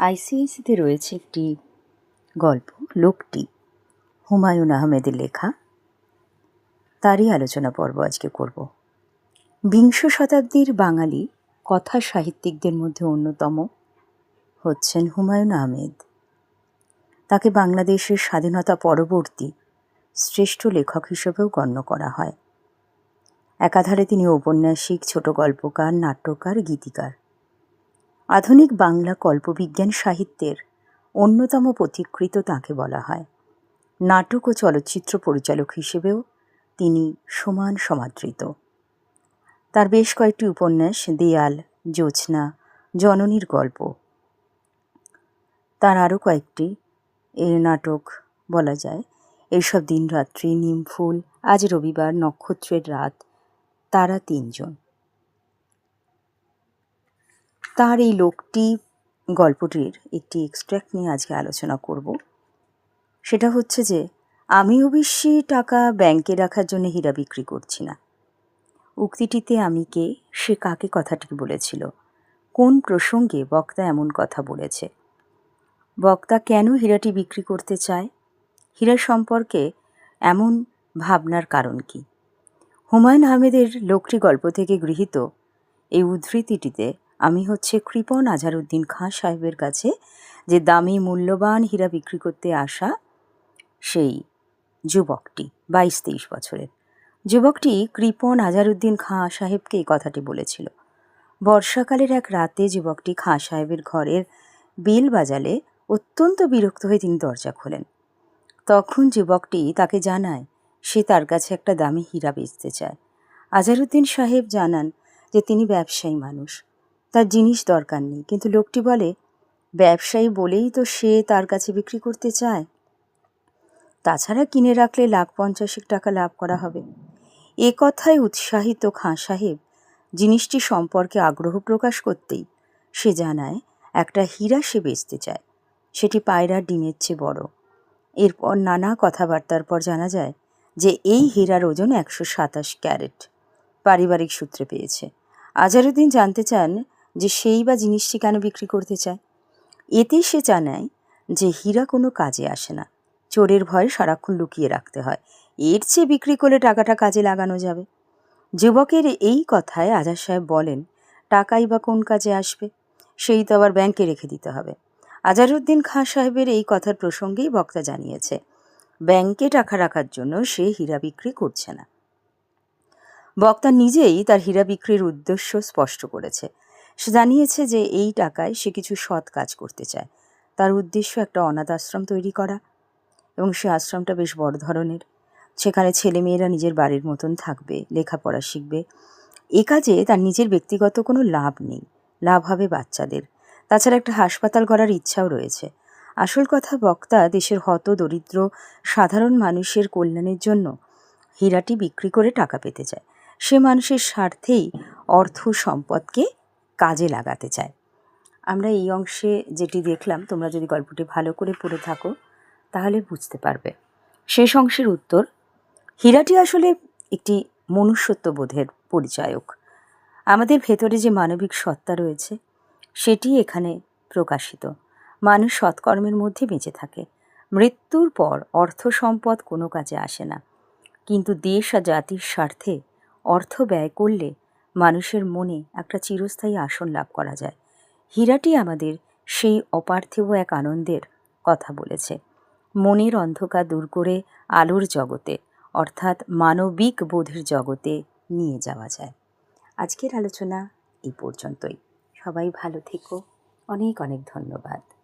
আইসিআইসিতে রয়েছে একটি গল্প, লোকটি, হুমায়ুন আহমেদের লেখা। তারই আলোচনা পর্ব আজকে করব। বিংশ শতাব্দীর বাঙালি কথা সাহিত্যিকদের মধ্যে অন্যতম হচ্ছেন হুমায়ুন আহমেদ। তাকে বাংলাদেশের স্বাধীনতা পরবর্তী শ্রেষ্ঠ লেখক হিসেবেও গণ্য করা হয়। একাধারে তিনি ঔপন্যাসিক, ছোট গল্পকার, নাট্যকার, গীতিকার। আধুনিক বাংলা কল্পবিজ্ঞান সাহিত্যের অন্যতম পথিকৃত তাঁকে বলা হয়। নাটক ও চলচ্চিত্র পরিচালক হিসেবেও তিনি সমান সমাদৃত। তার বেশ কয়েকটি উপন্যাস, দেয়াল জোছনা জননীর গল্প। তার আরও কয়েকটি এর নাটক বলা যায়। এইসব দিনরাত্রি নিমফুল আজ রবিবার, নক্ষত্রের রাত, তারা তিনজন। তার এই লোকটি গল্পটির একটি এক্সট্র্যাক্ট নিয়ে আজকে আলোচনা করব। সেটা হচ্ছে যে, আমি অবশ্যই টাকা ব্যাংকে রাখার জন্য হীরা বিক্রি করছি না। উক্তিটিতে আমি কে, সে কাকে কথাটি বলেছিল, কোন প্রসঙ্গে বক্তা এমন কথা বলেছে। বক্তা কেন হীরাটি বিক্রি করতে চায়? হীরা সম্পর্কে এমন ভাবনার কারণ কি? হুমায়ুন আহমেদের লোকটি গল্প থেকে গৃহীত এই উদ্ধৃতিটিতে আমি হচ্ছে কৃপন আজহারউদ্দিন খাঁ সাহেবের কাছে যে দামি, মূল্যবান হীরা বিক্রি করতে আসা সেই যুবকটি, বাইশ, তেইশ বছরের। যুবকটি কৃপন আজহারউদ্দিন খাঁ সাহেবকে এই কথাটি বলেছিল। বর্ষাকালের এক রাতে যুবকটি খাঁ সাহেবের ঘরের বেল বাজালে অত্যন্ত বিরক্ত হয়ে তিনি দরজা খোলেন। তখন যুবকটি তাকে জানায়, সে তার কাছে একটা দামি হীরা বেচতে চায়। আজারুদ্দিন সাহেব জানান যে তিনি ব্যবসায়ী মানুষ। তার জিনিস দরকার নেই। কিন্তু লোকটি বলে, ব্যবসায়ী বলেই তো সে তার কাছে বিক্রি করতে চায়। তাছাড়া কিনে রাখলে লাখ পঞ্চাশেক টাকা লাভ করা হবে। এ কথায় উৎসাহিত খাঁ সাহেব জিনিসটি সম্পর্কে আগ্রহ প্রকাশ করতেই সে জানায়, একটা হীরা সে বেচতে চায়। সেটি পায়রা ডিমের চেয়ে বড়। এরপর নানা কথাবার্তার পর জানা যায় যে এই হীরার ওজন একশো সাতাশ ক্যারেট। পারিবারিক সূত্রে পেয়েছে। আজারুদ্দিন জানতে চান যে সেই বা জিনিসটি কেন বিক্রি করতে চায়? এতে সে জানায় যে হীরা কোনো কাজে আসে না। চোরের ভয়ে সারাক্ষণ লুকিয়ে রাখতে হয়। এর চেয়ে বিক্রি করলে টাকাটা কাজে লাগানো যাবে। যুবকের এই কথায় আজাদ সাহেব বলেন, টাকাই বা কোন কাজে আসবে? সেই তো আবার ব্যাংকে রেখে দিতে হবে। আজারুদ্দিন খাঁ সাহেবের এই কথার প্রসঙ্গেই বক্তা জানিয়েছে, ব্যাংকে টাকা রাখার জন্য সে হীরা বিক্রি করছে না। বক্তা নিজেই তার হীরা বিক্রির উদ্দেশ্য স্পষ্ট করেছে। সে জানিয়েছে যে এই টাকায় সে কিছু সৎ কাজ করতে চায়। তার উদ্দেশ্য একটা অনাথ আশ্রম তৈরি করা এবং সে আশ্রমটা বেশ বড় ধরনের। সেখানে ছেলেমেয়েরা নিজের বাড়ির মতন থাকবে, লেখাপড়া শিখবে। এ কাজে তার নিজের ব্যক্তিগত কোনো লাভ নেই। লাভ হবে বাচ্চাদের। তাছাড়া একটা হাসপাতাল করার ইচ্ছাও রয়েছে। আসল কথা বক্তা দেশের হত দরিদ্র, সাধারণ মানুষের কল্যাণের জন্য হীরাটি বিক্রি করে টাকা পেতে চায়। সে মানুষের স্বার্থেই অর্থ সম্পদকে কাজে লাগাতে চায়। আমরা এই অংশে যেটি দেখলাম, তোমরা যদি গল্পটি ভালো করে পড়ে থাকো, তাহলে বুঝতে পারবে। শেষ অংশের উত্তর, হীরাটি আসলে একটি মনুষ্যত্ববোধের পরিচায়ক। আমাদের ভেতরে যে মানবিক সত্তা রয়েছে, সেটি এখানে প্রকাশিত। মানুষ সৎকর্মের মধ্যে বেঁচে থাকে। মৃত্যুর পর অর্থ সম্পদ কোনো কাজে আসে না। কিন্তু দেশ আর জাতির স্বার্থে অর্থ ব্যয় করলে মানুষের মনে একটা চিরস্থায়ী আসন লাভ করা যায়। হীরাটি আমাদের সেই অপার্থিব এক আনন্দের কথা বলেছে। মনের অন্ধকার দূর করে আলোর জগতে, অর্থাৎ মানবিক বোধের জগতে নিয়ে যাওয়া যায়। আজকের আলোচনা এই পর্যন্তই। সবাই ভালো থেকো। অনেক অনেক ধন্যবাদ।